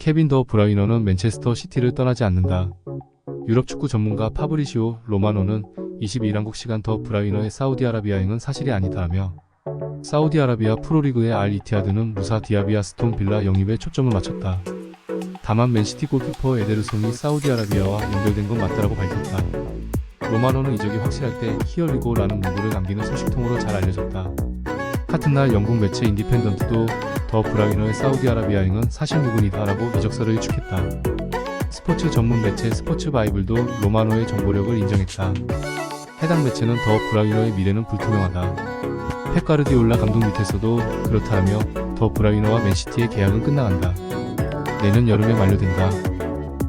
케빈 더 브라이너는 맨체스터 시티를 떠나지 않는다. 유럽 축구 전문가 파브리시오 로마노는 22일한국 시간 더 브라이너의 사우디아라비아 행은 사실이 아니다라며 사우디아라비아 프로리그의 알 이티하드는 무사 디아비아 스톤 빌라 영입에 초점을 맞췄다. 다만 맨시티 골키퍼 에데르송이 사우디아라비아와 연결된 건 맞다라고 밝혔다. 로마노는 이적이 확실할 때 히어리고라는 문구를 남기는 소식통으로 잘 알려졌다. 같은 날 영국 매체 인디펜던트도 더 브라이너의 사우디아라비아 행은 사실 무근이다라고 이적설을 일축했다. 스포츠 전문 매체 스포츠 바이블도 로마노의 정보력을 인정했다. 해당 매체는 더 브라이너의 미래는 불투명하다. 펩 가르디올라 감독 밑에서도 그렇다며 더 브라이너와 맨시티의 계약은 끝나간다. 내년 여름에 만료된다.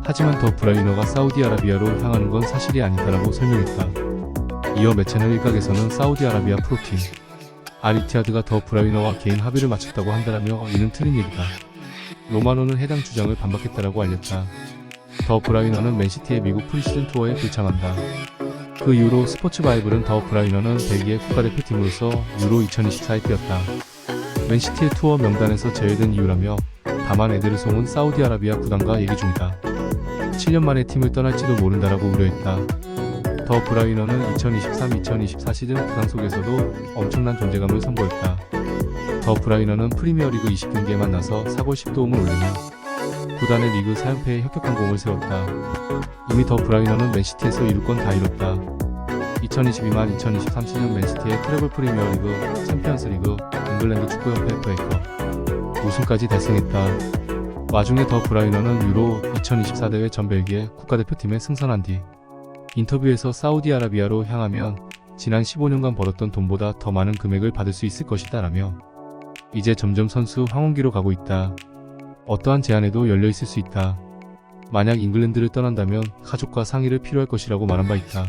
하지만 더 브라이너가 사우디아라비아로 향하는 건 사실이 아니다라고 설명했다. 이어 매체는 일각에서는 사우디아라비아 프로팀 아리티아드가 더 브라이너와 개인 합의를 마쳤다고 한다라며 이는 틀린 얘기다. 로마노는 해당 주장을 반박했다라고 알렸다. 더 브라이너는 맨시티의 미국 프리시즌 투어에 불참한다. 그 이후로 스포츠 바이블은 더 브라이너는 벨기에 국가대표팀으로서 유로 2024에 뛰었다. 맨시티의 투어 명단에서 제외된 이유라며 다만 에데르송은 사우디아라비아 구단과 얘기 중이다. 7년 만에 팀을 떠날지도 모른다라고 우려했다. 더 브라이너는 2023-2024 시즌 구단 속에서도 엄청난 존재감을 선보였다. 더 브라이너는 프리미어리그 20경기에 만 나서 4골 10도움을 올리며 구단의 리그 4연패에 혁혁한 공을 세웠다. 이미 더 브라이너는 맨시티에서 이룰 건 다 이뤘다. 2022-2023 시즌 맨시티의 트래블 프리미어리그, 챔피언스리그, 잉글랜드 축구협회 FA컵 우승까지 달성했다. 와중에 더 브라이너는 유로 2024 대회 전 벨기에 국가대표팀에 승선한 뒤 인터뷰에서 사우디아라비아로 향하면 지난 15년간 벌었던 돈보다 더 많은 금액을 받을 수 있을 것이다 라며 이제 점점 선수 황혼기로 가고 있다. 어떠한 제안에도 열려 있을 수 있다. 만약 잉글랜드를 떠난다면 가족과 상의를 필요할 것이라고 말한 바 있다.